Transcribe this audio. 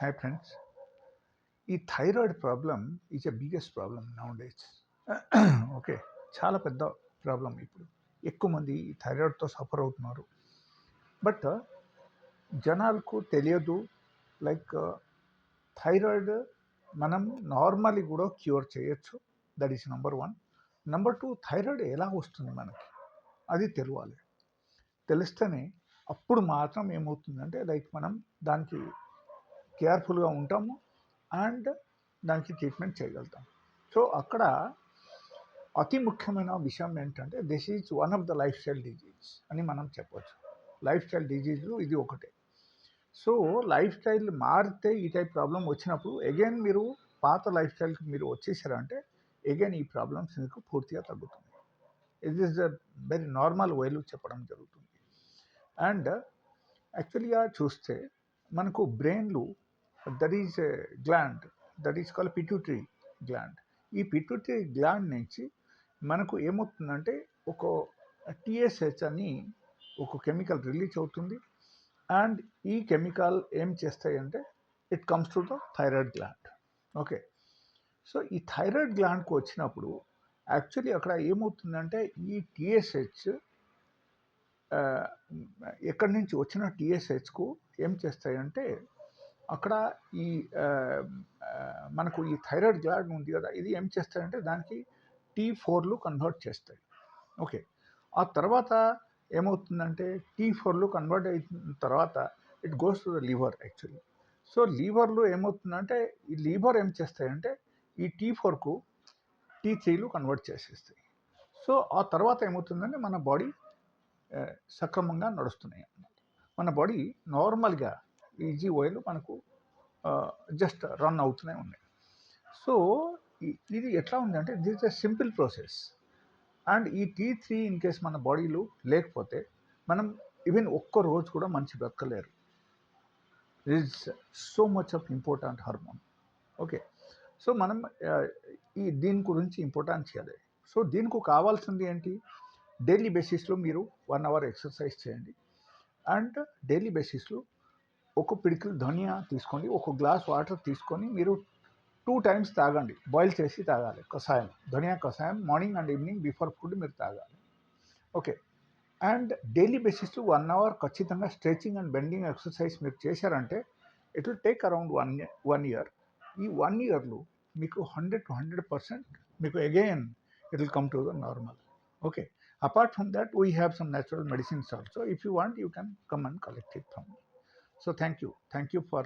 Hi friends ఈ thyroid problem is a biggest problem now days okay చాలా పెద్ద problem ఇప్పుడు. ఎక్కువ మంది ఈ థైరాయిడ్తో సఫర్ అవుతున్నారు. బట్ uh, జనాలకు తెలియదు లైక్ థైరాయిడ్ uh, మనం నార్మల్లీ కూడా క్యూర్ చేయొచ్చు. That is number one number two thyroid ఎలా వస్తుంది మనకి? అది తెలియాలి తెలిస్తేనే అప్పుడు మాత్రం ఏమవుతుందంటే లైక్ మనం దానికి కేర్ఫుల్గా ఉంటాము అండ్ దానికి ట్రీట్మెంట్ చేయగలుగుతాం. సో అక్కడ అతి ముఖ్యమైన విషయం ఏంటంటే this is one of the lifestyle disease అని మనం చెప్పవచ్చు లైఫ్ స్టైల్ డిజీజ్లు ఇది ఒకటే. సో లైఫ్ స్టైల్ మారితే ఈ టైప్ ప్రాబ్లం వచ్చినప్పుడు అగైన్ మీరు పాత లైఫ్ స్టైల్కి మీరు వచ్చేసారంటే అగైన్ ఈ ప్రాబ్లమ్స్ మీకు పూర్తిగా తగ్గుతుంది. It is the very normal వేలు చెప్పడం జరుగుతుంది. అండ్ యాక్చువల్గా చూస్తే మనకు బ్రెయిన్లు that is gland that is call pituitary gland ఈ పిట్యూటరీ గ్లాండ్ నుంచి మనకు ఏమవుతుందంటే ఒక టిఎస్హెచ్ అని ఒక కెమికల్ రిలీజ్ అవుతుంది. అండ్ ఈ కెమికల్ ఏం చేస్తాయంటే it comes to the thyroid gland okay so ఈ థైరాయిడ్ గ్లాండ్కు వచ్చినప్పుడు యాక్చువల్లీ అక్కడ ఏమవుతుందంటే ఈ టిఎస్హెచ్ ఎక్కడి నుంచి వచ్చిన టిఎస్హెచ్కు ఏం చేస్తాయంటే అక్కడ ఈ మనకు ఈ థైరాయిడ్ గ్లాండ్ ఉంది కదా ఇది ఏం చేస్తాయంటే దానికి టీ ఫోర్లు కన్వర్ట్ చేస్తాయి ఓకే. ఆ తర్వాత ఏమవుతుందంటే టీ ఫోర్లు కన్వర్ట్ అయిన తర్వాత it goes to the liver actually so లీవర్లు ఏమవుతుందంటే ఈ లీవర్ ఏం చేస్తాయంటే ఈ టీ ఫోర్కు టీ త్రీలు కన్వర్ట్ చేసేస్తాయి. సో ఆ తర్వాత ఏమవుతుందంటే మన బాడీ సక్రమంగా నడుస్తున్నాయి. మన బాడీ నార్మల్గా ఈజీ మనకు జస్ట్ రన్ అవుతూనే ఉన్నాయి. సో ఇది ఎట్లా ఉందంటే this a simple process and ఈ టీ త్రీ ఇన్ కేస్ మన బాడీలో లేకపోతే మనం ఈవెన్ ఒక్క రోజు కూడా మంచి బ్రతకలేరు. It's so much of important hormone okay so మనం ఈ దీని గురించి ఇంపార్టెంట్ చేయాలి. సో దీనికి కావాల్సింది ఏంటి? డైలీ బేసిస్లో మీరు వన్ అవర్ ఎక్సర్సైజ్ చేయండి. అండ్ డైలీ బేసిస్లో ఒక పిడికిలు ధనియా తీసుకోండి ఒక గ్లాస్ వాటర్ తీసుకొని మీరు టూ టైమ్స్ తాగండి. బాయిల్ చేసి తాగాలి. కషాయం ధనియా కషాయం morning and evening before food మీరు తాగాలి. ఓకే. అండ్ డైలీ బేసిస్లో వన్ అవర్ ఖచ్చితంగా స్ట్రెచింగ్ అండ్ బెండింగ్ ఎక్సర్సైజ్ మీరు చేశారంటే it will take around one one year. ఈ వన్ ఇయర్లో మీకు హండ్రెడ్ టు హండ్రెడ్ పర్సెంట్ మీకు again it will come to the normal. Okay. Apart from that we have some natural medicines also. If you want you can come and collect it from so thank you. Thank you for